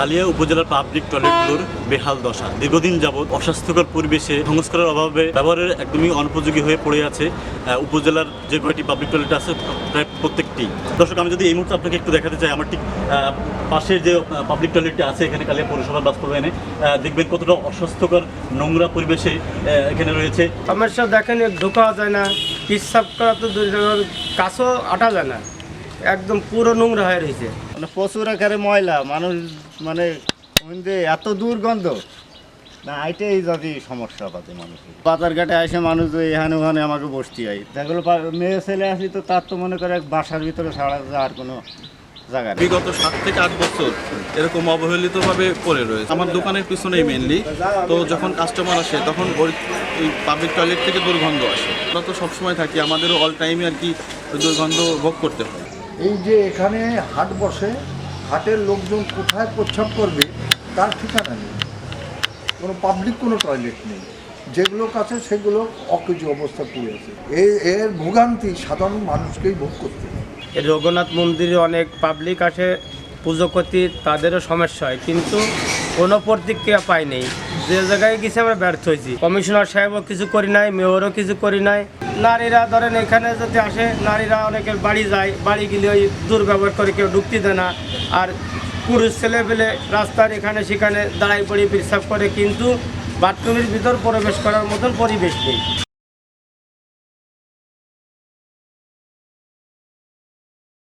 কালিয়া উপজেলার পাবলিক টয়লেটগুলোর বেহাল দশা। দীর্ঘদিন যাবৎ অস্বাস্থ্যকর পরিবেশে সংস্কারের অভাবে ব্যবহারের একদমই অনুপযোগী হয়ে পড়ে আছে উপজেলার যে কয়টি পাবলিক টয়লেট আছে, প্রায় প্রত্যেকটি। দর্শক, আমি যদি এই মুহূর্তে আপনাকে একটু দেখাতে চাই, আমার ঠিক পাশের যে পাবলিক টয়লেটটি আছে, এখানে কালিয়া পৌরসভার বাস্তবায়নে দেখবেন কতটা অস্বাস্থ্যকর নোংরা পরিবেশে এখানে রয়েছে। সমস্যা দেখেন ঢোকা যায় না পিসাব করা তো কাছেও আটা যায় না, একদম পুরো নোংরা হয়ে রয়েছে। মানে প্রচুর আকারে ময়লা, মানুষ মানে এত দুর্গন্ধ। না, এটাই যদি সমস্যা পাতে মানুষের। বাজার ঘাটে এসে মানুষ এখানে ওখানে আমাকে বসতে হয়। পা- মেয়ে ছেলে আসি তো তার তো মনে করে এক বাসার ভিতরে ছাড়া যায় আর কোনো জায়গা বিগত সাত থেকে আট বছর এরকম অবহেলিতভাবে পড়ে রয়েছে। আমার দোকানের পিছনেই মেনলি তো যখন কাস্টমার আসে, তখন ওই পাবলিক টয়লেট থেকে দুর্গন্ধ আসে। আমরা তো সবসময় থাকি, আমাদেরও অল টাইমে আর কি দুর্গন্ধ ভোগ করতে হয়। এই যে এখানে হাট বসে, হাটের লোকজন কোথায় প্রচ্ছাপ করবে, তার ঠিকানা নেই। কোনো পাবলিক কোনো টয়লেট নেই। যেগুলো কাছে সেগুলো অকেজ অবস্থা পড়ে আছে। এর ভোগান্তি সাধারণ মানুষকেই ভোগ করতে এই রঘুনাথ মন্দিরে অনেক পাবলিক আসে, পুজো করতে, তাদেরও সমস্যা হয়। কিন্তু কোনো প্রতিক্রিয়া পাই নেই। যে জায়গায় গেছে আমরা ব্যর্থ হয়েছি। কমিশনার সাহেবও কিছু করি নাই, মেয়রও কিছু করি নাই। নারীরা ধরেন এখানে যদি আসে, নারীরা অনেকের বাড়ি যায়, বাড়ি গেলে ওই দুর্ব্যবহার করে কেউ ঢুকতে দেয় না। আর পুরুষ ছেলে পেলে রাস্তার এখানে সেখানে দাঁড়াই পড়ে, পেশাব করে, কিন্তু বাথরুমের ভিতর প্রবেশ করার মতন পরিবেশ নেই।